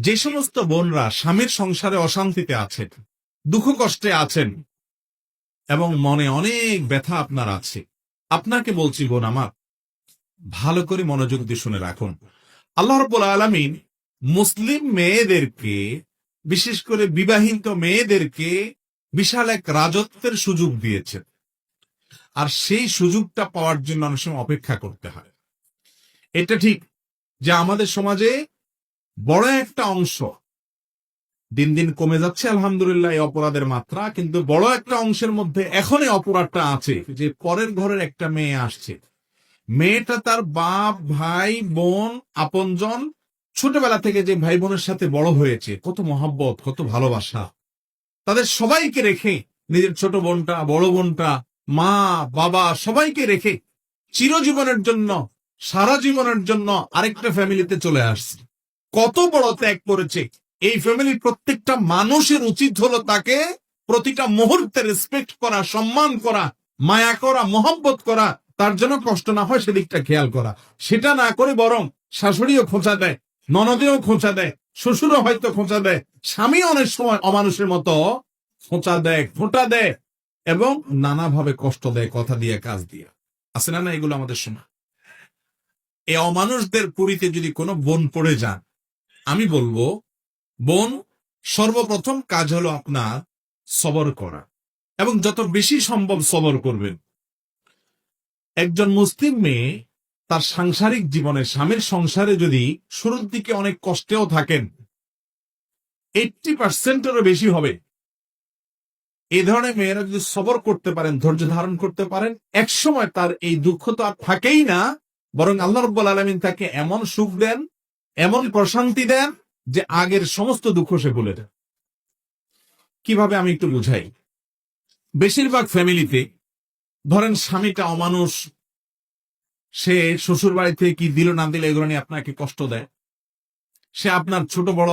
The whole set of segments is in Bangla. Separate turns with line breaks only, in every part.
যে সমস্ত বোনরা স্বামীর সংসারে অশান্তিতে আছেন, দুঃখ কষ্টে আছেন, এবং মনে অনেক ব্যথা আপনার আছে, আপনাকে বলছি বোন আমার, ভালো করে মনোযোগ দিয়ে শুনে রাখুন। আল্লাহ রব্বুল আলমিন মুসলিম মেয়েদেরকে, বিশেষ করে বিবাহিত মেয়েদেরকে বিশাল এক রাজত্বের সুযোগ দিয়েছেন। আর সেই সুযোগটা পাওয়ার জন্য অনেক সময় অপেক্ষা করতে হয়। এটা ঠিক যে আমাদের সমাজে বড় একটা অংশ। দিন দিন কমে যাচ্ছে, আলহামদুলিল্লাহ, এই অপরাধের মাত্রা। কিন্তু বড় একটা অংশের মধ্যে এখন এই অপরাধটা আছে, যে পরের ঘরের একটা মেয়ে আসছে। মেয়েটা তার বাপ, ভাই, বোন, আপনজন ছোটবেলা থেকে যে ভাই বোনের সাথে বড় হয়েছে, কত মহাব্বত, কত ভালোবাসা। তাদের সবাইকে রেখে, নিজের ছোট বোনটা, বড় বোনটা, মা, বাবা, সবাইকে রেখে চিরজীবনের জন্য, সারা জীবনের জন্য আরেকটা ফ্যামিলিতে চলে আসছে। কত বড় ত্যাগ করেছে। এই ফ্যামিলির প্রত্যেকটা মানুষের উচিত হলো তাকে প্রতিটা মুহূর্তে রেসপেক্ট করা, সম্মান করা, মায়া করা, মোহব্বত করা, তার জন্য কষ্ট না হয় সেদিকটা খেয়াল করা। সেটা না করে বরং শাশুড়িও খোঁচা দেয়, ননদেও খোঁচা দেয়, শ্বশুরও হয়তো খোঁচা দেয়, স্বামী অনেক সময় অমানুষের মতো খোঁচা দেয় খোঁটা দেয় এবং নানাভাবে কষ্ট দেয়, কথা দিয়ে, কাজ দিয়ে। আছে না না, এগুলো আমাদের শোনা। এই অমানুষদের পুরীতে যদি কোনো বোন পড়ে যান আমি বলব, বোন, সর্বপ্রথম কাজ হলো আপনার সবর করা। এবং যত বেশি সম্ভব সবর করবেন। একজন মুসলিম মেয়ে তার সাংসারিক জীবনে স্বামীর সংসারে যদি শুরুর দিকে অনেক কষ্টেও থাকেন এইটটি পার্সেন্টেরও বেশি হবে। এই ধরনের মেয়েরা যদি সবর করতে পারেন, ধৈর্য ধারণ করতে পারেন এক সময় তার এই দুঃখ তো আর থাকেই না, বরং আল্লাহ রব্বুল আলমিন তাকে এমন সুখ দেন এমন প্রশান্তি দেন যে আগের সমস্ত দুঃখ সে ভুলে দেন কীভাবে আমি একটু বুঝাই? বেশিরভাগ ফ্যামিলিতে ধরেন স্বামীটা অমানুষ, সে শ্বশুর বাড়িতে কি দিল না দিল এগুলো নিয়ে আপনাকে কষ্ট দেয়। সে আপনার ছোট বড়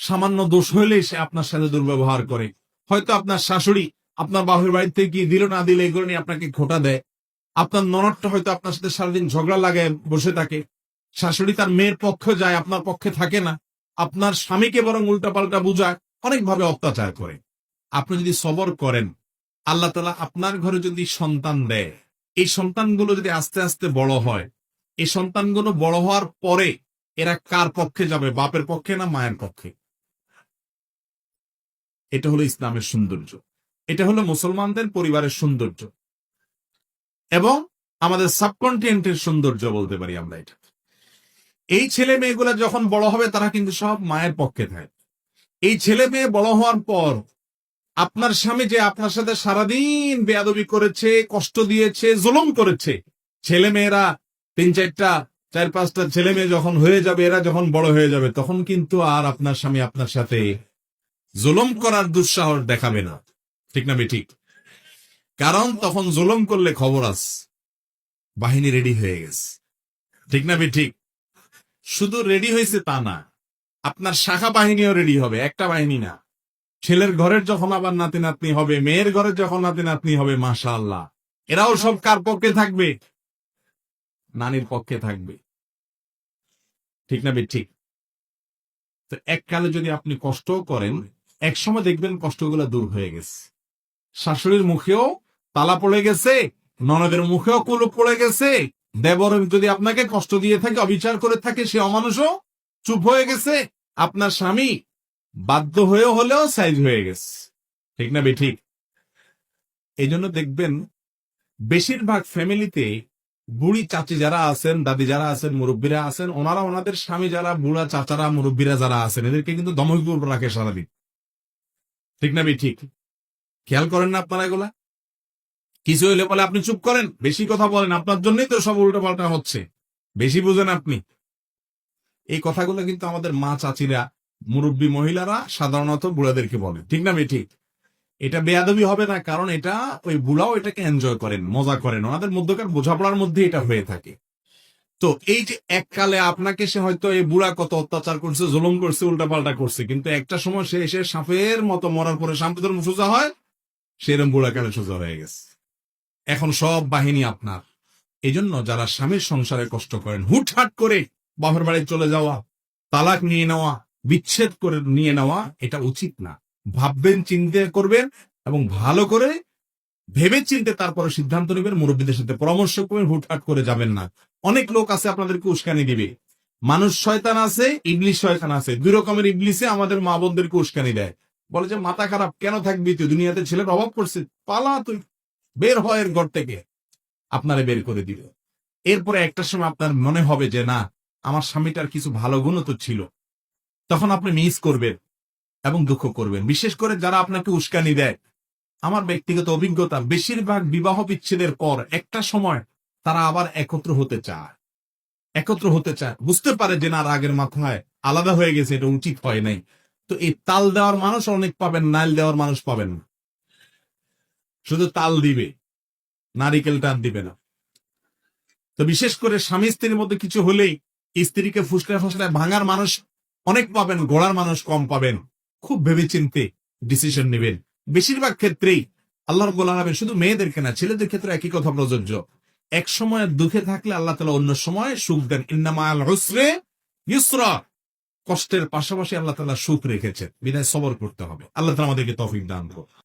সামান্য দোষ হইলেই সে আপনার সাথে দুর্ব্যবহার করে। হয়তো আপনার শাশুড়ি আপনার বাহুর বাড়িতে কি দিল না দিলে এগুলো নিয়ে আপনাকে খোটা দেয়। আপনার ননদটা হয়তো আপনার সাথে সারাদিন ঝগড়া লাগে বসে থাকে। শাশুড়ি তার মেয়ের পক্ষে যায়, আপনার পক্ষে থাকে না। আপনার স্বামীকে বরং উল্টাপাল্টা বুঝায়, অনেকভাবে অত্যাচার করে। আপনি যদি সবর করেন, আল্লাহ তালা আপনার ঘরে যদি সন্তান দেয়, এই সন্তানগুলো যদি আস্তে আস্তে বড় হয়, এই সন্তানগুলো বড় হওয়ার পরে এরা কার পক্ষে যাবে, বাপের পক্ষে না মায়ের পক্ষে? এটা হলো ইসলামের সৌন্দর্য। এটা হলো মুসলমানদের পরিবারের সৌন্দর্য। এবং আমাদের সাবকন্টিনেন্টের সৌন্দর্য বলতে পারি আমরা এটা। এই ছেলে মেয়েগুলা যখন বড় হবে, তারা কিন্তু সব মায়ের পক্ষে থাকে। এই ছেলে মেয়ে বড় হওয়ার পর, আপনার স্বামী যে আপনার সাথে সারাদিন বেয়াদবি করেছে, কষ্ট দিয়েছে, জুলুম করেছে, ছেলে মেয়েরা তিন চারটা, চার পাঁচটা ছেলে মেয়ে যখন হয়ে যাবে, এরা যখন বড় হয়ে যাবে, তখন কিন্তু আর আপনার স্বামী আপনার সাথে জুলুম করার দুঃসাহস দেখাবে না। ঠিক না ঠিক কারণ তখন জুলুম করলে খবর আস, বাহিনী রেডি হয়ে গেছে। ঠিক না ঠিক শুধু রেডি হয়েছে তা না, আপনার শাখা বাহিনীও রেডি হবে, একটা বাহিনী না। ছেলের ঘরের যখন আবার নাতি নাতনি হবে, মেয়ের ঘরের যখন নাতি নাতনি হবে মাশা আল্লাহ এরাও সব কার পক্ষে থাকবে? নানির পক্ষে থাকবে। ঠিক না ঠিক তো এককালে যদি আপনি কষ্ট করেন এক সময় দেখবেন কষ্টগুলো দূর হয়ে গেছে। শাশুড়ির মুখেও তালা পড়ে গেছে, ননদের মুখেও কুলুপ পড়ে গেছে দেবর যদি আপনাকে কষ্ট দিয়ে থাকে, অবিচার করে থাকে, সে অমানুষও চুপ হয়ে গেছে, আপনার স্বামী বাধ্য হয়েও হলেও সাইজ হয়ে গেছে। ঠিক না বে, ঠিক? এই জন্য দেখবেন, বেশিরভাগ ফ্যামিলিতে বুড়ি চাচি যারা আছেন, দাদি যারা আছেন, মুরব্বীরা আছেন, ওনারা ওনাদের স্বামী যারা, বুড়া চাচারা, মুরব্বীরা যারা আছেন, এদেরকে কিন্তু দমক রাখে সারাদিন। ঠিক না ঠিক? খেয়াল করেন না আপনারা এগুলা? কিছু হইলে বলে, আপনি চুপ করেন, বেশি কথা বলেন, আপনার জন্যই তো সব উল্টো পাল্টা হচ্ছে। বেশি বুঝেন আপনি। এই কথাগুলো কিন্তু আমাদের মা চাচিরা, মুরব্বী মহিলারা সাধারণত বুড়াদেরকে বলে। ঠিক না ঠিক এটা বেয়াদবি হবে না, কারণ এটা ওই বুড়াও এটাকে এনজয় করেন, মজা করেন। ওনাদের মধ্যকার বোঝাপড়ার মধ্যে এটা হয়ে থাকে। তো এই যে এককালে আপনাকে সে হয়তো এই বুড়া কত অত্যাচার করছে, জুলুম করছে, উল্টাপাল্টা করছে, কিন্তু একটা সময় সে এসে সাপের মতো মরার পরে সাম্প্রদায় সোজা হয় সেরকম বুড়া কালে সোজা হয়ে গেছে। এখন সব বাহিনী আপনার। এই জন্য যারা স্বামীর সংসারে কষ্ট করেন, হুটহাট করে বাপের বাড়ি চলে যাওয়া, তালাক নিয়ে নেওয়া, বিচ্ছেদ করে নিয়ে নেওয়া, এটা উচিত না। ভাববেন, চিন্তা করবেন এবং ভালো করে ভেবে চিনতে তারপরে সিদ্ধান্ত নেবেন, মুরব্বীদের সাথে পরামর্শ করবেন হুটহাট করে যাবেন না। অনেক লোক আছে আপনাদেরকে উস্কানি দিবে। মানুষ শয়তান আছে, ইবলিশ শয়তান আছে। দুই রকমের ইবলিসে আমাদের মা বোনদেরকে উস্কানি দেয়। বলে যে, মাথা খারাপ, কেন থাকবি তুই? দুনিয়াতে ছেলের অভাব করছে পালা তুই বের হয় এর ঘর থেকে আপনারে বের করে দিল এরপরে একটা সময় আপনার মনে হবে যে, না, আমার স্বামীটার কিছু ভালো গুণও তো ছিল। তখন আপনি মিস করবেন এবং দুঃখ করবেন। বিশেষ করে যারা আপনাকে উস্কানি দেয়। আমার ব্যক্তিগত অভিজ্ঞতা, বেশিরভাগ বিবাহ বিচ্ছেদের পর একটা সময় তারা আবার একত্র হতে চায়। একত্র হতে চায়। বুঝতে পারে যে, না, রাগের মাথায় আলাদা হয়ে গেছে, এটা উচিত হয় নাই। তো এই তাল দেওয়ার মানুষ অনেক পাবেন, নাইল দেওয়ার মানুষ পাবেন না। শুধু তাল দিবে, নারিকেল টান দিবে না। তো বিশেষ করে স্বামী স্ত্রীর মধ্যে কিছু হলেই স্ত্রীকে ফুসলে ফুসলে ভাঙার মানুষ অনেক পাবেন, গোড়ার মানুষ কম পাবেন। খুব ভেবে চিনতে ডিসিশন নেবেন। বেশিরভাগ ক্ষেত্রেই আল্লাহ রব্বুল আলমের শুধু মেয়েদেরকে না ছেলেদের ক্ষেত্রে একই কথা প্রযোজ্য। এক সময় দুঃখে থাকলে আল্লাহ তালা অন্য সময় সুখ দেন। ইন্নামা আল হুসরে ইসরা কষ্টের পাশাপাশি আল্লাহ তালা সুখ রেখেছেন। বিদায় সবর করতে হবে। আল্লাহ তালা আমাদেরকে তফিক দান করুন।